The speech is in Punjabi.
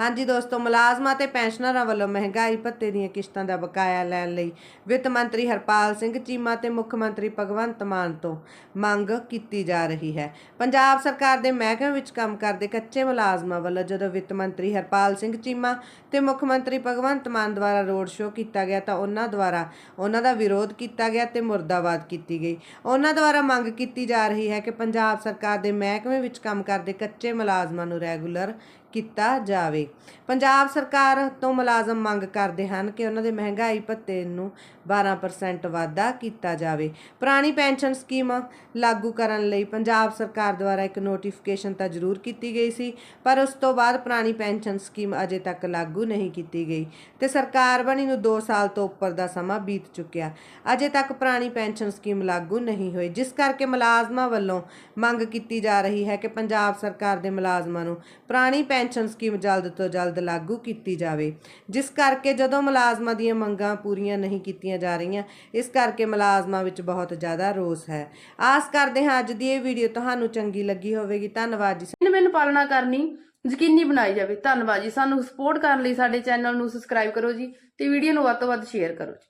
ਹਾਂਜੀ ਦੋਸਤੋ, ਮੁਲਾਜ਼ਮਾਂ ਤੇ ਪੈਨਸ਼ਨਰਾਂ ਵੱਲੋਂ ਮਹਿੰਗਾਈ ਭੱਤੇ ਦੀਆਂ ਕਿਸ਼ਤਾਂ ਦਾ ਬਕਾਇਆ ਲੈਣ ਲਈ ਵਿੱਤ ਮੰਤਰੀ ਹਰਪਾਲ ਸਿੰਘ ਚੀਮਾ ਤੇ ਮੁੱਖ ਮੰਤਰੀ ਭਗਵੰਤ ਮਾਨ ਤੋਂ ਮੰਗ ਕੀਤੀ ਜਾ ਰਹੀ ਹੈ। ਪੰਜਾਬ ਸਰਕਾਰ ਦੇ ਮਹਿਕਮੇ ਵਿੱਚ ਕੰਮ ਕਰਦੇ ਕੱਚੇ ਮੁਲਾਜ਼ਮਾਂ ਵੱਲੋਂ ਜਦੋਂ ਵਿੱਤ ਮੰਤਰੀ ਹਰਪਾਲ ਸਿੰਘ ਚੀਮਾ ਤੇ ਮੁੱਖ ਮੰਤਰੀ ਭਗਵੰਤ ਮਾਨ ਦੁਆਰਾ ਰੋਡ ਸ਼ੋਅ ਕੀਤਾ ਗਿਆ ਤਾਂ ਉਹਨਾਂ ਦੁਆਰਾ ਉਹਨਾਂ ਦਾ ਵਿਰੋਧ ਕੀਤਾ ਗਿਆ ਤੇ ਮੁਰਦਾਬਾਦ ਕੀਤੀ ਗਈ। ਉਹਨਾਂ ਦੁਆਰਾ ਮੰਗ ਕੀਤੀ ਜਾ ਰਹੀ ਹੈ ਕਿ ਪੰਜਾਬ ਸਰਕਾਰ ਦੇ ਮਹਿਕਮੇ ਵਿੱਚ ਕੰਮ ਕਰਦੇ ਕੱਚੇ ਮੁਲਾਜ਼ਮਾਂ ਨੂੰ ਰੈਗੂਲਰ ਕੀਤਾ ਜਾਵੇ। ਪੰਜਾਬ ਸਰਕਾਰ ਤੋਂ ਮੁਲਾਜ਼ਮ ਮੰਗ ਕਰਦੇ ਹਨ ਕਿ ਉਹਨਾਂ ਦੇ ਮਹਿੰਗਾਈ ਭੱਤੇ ਨੂੰ 12% ਵਾਧਾ ਕੀਤਾ ਜਾਵੇ। ਪੁਰਾਣੀ ਪੈਨਸ਼ਨ ਸਕੀਮ ਲਾਗੂ ਕਰਨ ਲਈ ਪੰਜਾਬ ਸਰਕਾਰ ਦੁਆਰਾ ਇੱਕ ਨੋਟੀਫਿਕੇਸ਼ਨ ਤਾਂ ਜ਼ਰੂਰ ਕੀਤੀ ਗਈ ਸੀ, ਪਰ ਉਸ ਤੋਂ ਬਾਅਦ ਪੁਰਾਣੀ ਪੈਨਸ਼ਨ ਸਕੀਮ ਅਜੇ ਤੱਕ ਲਾਗੂ ਨਹੀਂ ਕੀਤੀ ਗਈ ਤੇ ਸਰਕਾਰ ਬਣੀ ਨੂੰ 2 ਸਾਲ ਤੋਂ ਉੱਪਰ ਦਾ ਸਮਾਂ ਬੀਤ ਚੁੱਕਿਆ। ਅਜੇ ਤੱਕ ਪੁਰਾਣੀ ਪੈਨਸ਼ਨ ਸਕੀਮ ਲਾਗੂ ਨਹੀਂ ਹੋਈ, ਜਿਸ ਕਰਕੇ ਮੁਲਾਜ਼ਮਾਂ ਵੱਲੋਂ ਮੰਗ ਕੀਤੀ ਜਾ ਰਹੀ ਹੈ ਕਿ ਪੰਜਾਬ ਸਰਕਾਰ ਦੇ ਮੁਲਾਜ਼ਮਾਂ ਨੂੰ ਪੁਰਾਣੀ ਪੈਨਸ਼ਨ ਸਕੀਮ ਜਲਦ ਤੋਂ ਜਲਦ ਲਾਗੂ ਕੀਤੀ ਜਾਵੇ। ਜਿਸ ਕਰਕੇ ਜਦੋਂ ਮੁਲਾਜ਼ਮਾਂ ਦੀਆਂ ਮੰਗਾਂ ਪੂਰੀਆਂ ਨਹੀਂ ਕੀਤੀਆਂ ਜਾ ਰਹੀਆਂ, ਇਸ ਕਰਕੇ ਮੁਲਾਜ਼ਮਾਂ ਵਿੱਚ ਬਹੁਤ ਜ਼ਿਆਦਾ ਰੋਸ ਹੈ। ਆਸ ਕਰਦੇ ਹਾਂ ਅੱਜ ਦੀ ਇਹ ਵੀਡੀਓ ਤੁਹਾਨੂੰ ਚੰਗੀ ਲੱਗੀ ਹੋਵੇਗੀ। ਧੰਨਵਾਦ ਜੀ। ਇਹਨੂੰ ਮੈਨੂੰ ਪਾਲਣਾ ਕਰਨੀ, ਯਕੀਨੀ ਬਣਾਈ ਜਾਵੇ। ਧੰਨਵਾਦ ਜੀ। ਸਾਨੂੰ ਸਪੋਰਟ ਕਰਨ ਲਈ ਸਾਡੇ ਚੈਨਲ ਨੂੰ ਸਬਸਕ੍ਰਾਈਬ ਕਰੋ ਜੀ ਤੇ ਵੀਡੀਓ ਨੂੰ ਵੱਧ ਤੋਂ ਵੱਧ ਸ਼ੇਅਰ ਕਰੋ ਜੀ।